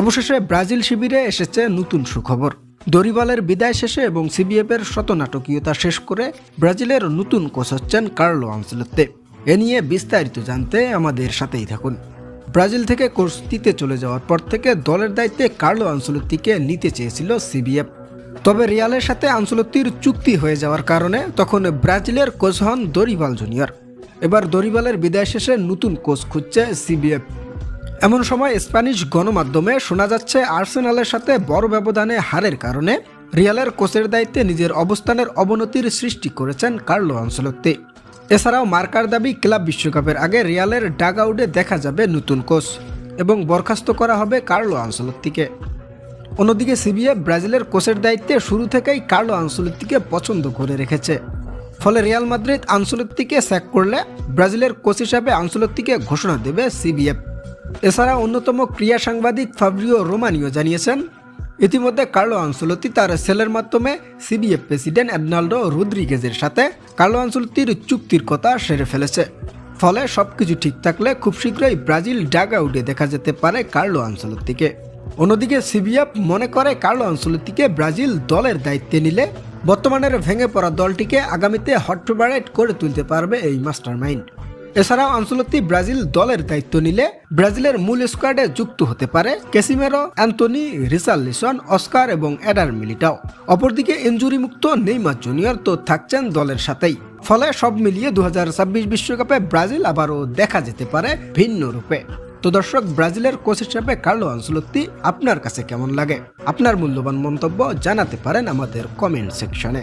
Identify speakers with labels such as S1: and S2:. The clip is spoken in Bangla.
S1: অবশেষে ব্রাজিল শিবিরে এসেছে নতুন সুখবর। দরিবালের বিদায় শেষে এবং সিবিএফের শতনাটকীয়তা শেষ করে ব্রাজিলের নতুন কোচ হচ্ছেন কার্লো আনসেলত্তে। এ নিয়ে বিস্তারিত জানতে আমাদের সাথেই থাকুন। ব্রাজিল থেকে কোচ দিতে চলে যাওয়ার পর থেকে দলের দায়িত্বে কার্লো আনসেলত্তিকে নিতে চেয়েছিল সিবিএফ। তবে রিয়ালের সাথে আনসেলত্তির চুক্তি হয়ে যাওয়ার কারণে তখন ব্রাজিলের কোচ হন দরিবাল জুনিয়র। এবার দরিবালের বিদায় শেষে নতুন কোচ খুঁজছে সিবিএফ। এমন সময় স্প্যানিশ গণমাধ্যমে শোনা যাচ্ছে, আর্সেনালের সাথে বড় ব্যবধানে হারের কারণে রিয়ালের কোচের দায়িত্বে নিজের অবস্থানের অবনতির সৃষ্টি করেছেন কার্লো আনসেলত্তি। এছাড়াও মার্কার দাবি, ক্লাব বিশ্বকাপের আগে রিয়ালের ডাগ আউটে দেখা যাবে নতুন কোচ এবং বরখাস্ত করা হবে কার্লো আনসেলত্তিকে। অন্যদিকে সিবিএফ ব্রাজিলের কোচের দায়িত্বে শুরু থেকেই কার্লো আনসেলত্তিকে পছন্দ করে রেখেছে। ফলে রিয়াল মাদ্রিদ আনসেলত্তিকে স্যাক করলে ব্রাজিলের কোচ হিসাবে আনসেলত্তিকে ঘোষণা দেবে সিবিএফ। এছাড়া অন্যতম ক্রীড়া সাংবাদিক ফাব্রিও রোমানিও জানিয়েছেন, ইতিমধ্যে কার্লো আনসেলত্তি তার সেলের মাধ্যমে সিবিএফ প্রেসিডেন্ট অ্যাডনাল্ডো রুদ্রিগেজের সাথে কার্লো আনসেলত্তির চুক্তির কথা সেরে ফেলেছে। ফলে সব কিছু ঠিক থাকলে খুব শীঘ্রই ব্রাজিল ডাগ আউটে দেখা যেতে পারে কার্লো আনসেলত্তিকে অন্যদিকে সিবিএফ মনে করে কার্লো আনসেলত্তিকে ব্রাজিল দলের দায়িত্বে নিলে বর্তমানের ভেঙে পড়া দলটিকে আগামীতে হট ফেভারিট করে তুলতে পারবে এই মাস্টার মাইন্ড এছাড়াও আনসেলত্তি ব্রাজিল দলের দায়িত্ব নিলে ব্রাজিলের মূল স্কোয়াডে যুক্ত হতে পারে কেসিমেরো, অ্যান্টনি রিসার্লিসন অস্কার এবং এডার মিলিটাও। অপরদিকে ইঞ্জুরি মুক্ত নেইমার জুনিয়র তো থাকছেন দলের সাথেই। ফলে সব মিলিয়ে দু বিশ্বকাপে ব্রাজিল আবারও দেখা যেতে পারে ভিন্ন রূপে। তো দর্শক, ব্রাজিলের কোচ হিসেবে কার্লো আনসেলত্তি, আপনার কাছে কেমন লাগে? আপনার মূল্যবান মন্তব্য জানাতে পারেন আমাদের কমেন্ট সেকশনে